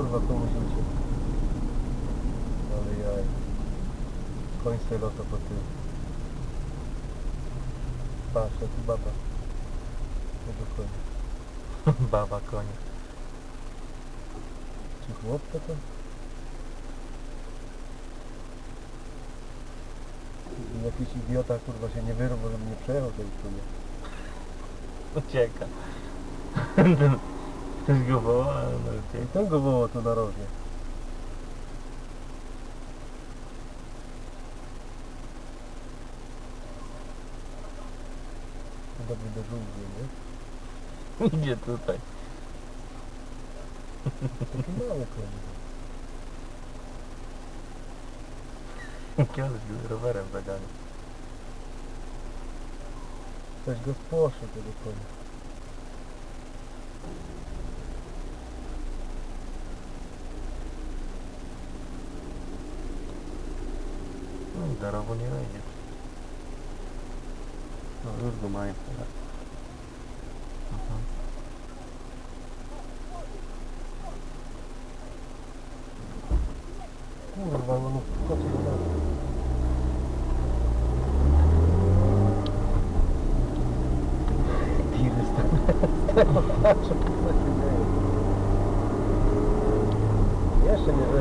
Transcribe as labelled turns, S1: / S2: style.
S1: kurwa komuś uciekł. Ale jaj. Koń se lata po tył. Patrz, tu baba. Tego konia.
S2: Baba konie.
S1: Czy chłopca to? Jakiś idiota kurwa się nie wyrwał, żeby nie przejechał tej konia.
S2: Ucieka. Ktoś go woła, ale no
S1: ten go wołał tu na rowie. Dobry do dżungli, nie?
S2: Idzie tutaj.
S1: Taki mały koń.
S2: Kiedyś go rowerem zagania.
S1: Ktoś go spłoszył tego konia.
S3: дорогу не найдет. Зур думает,
S2: да.
S1: Kurwa, no co ty
S2: Diry z tego,
S1: co się dzieje. Jeszcze nie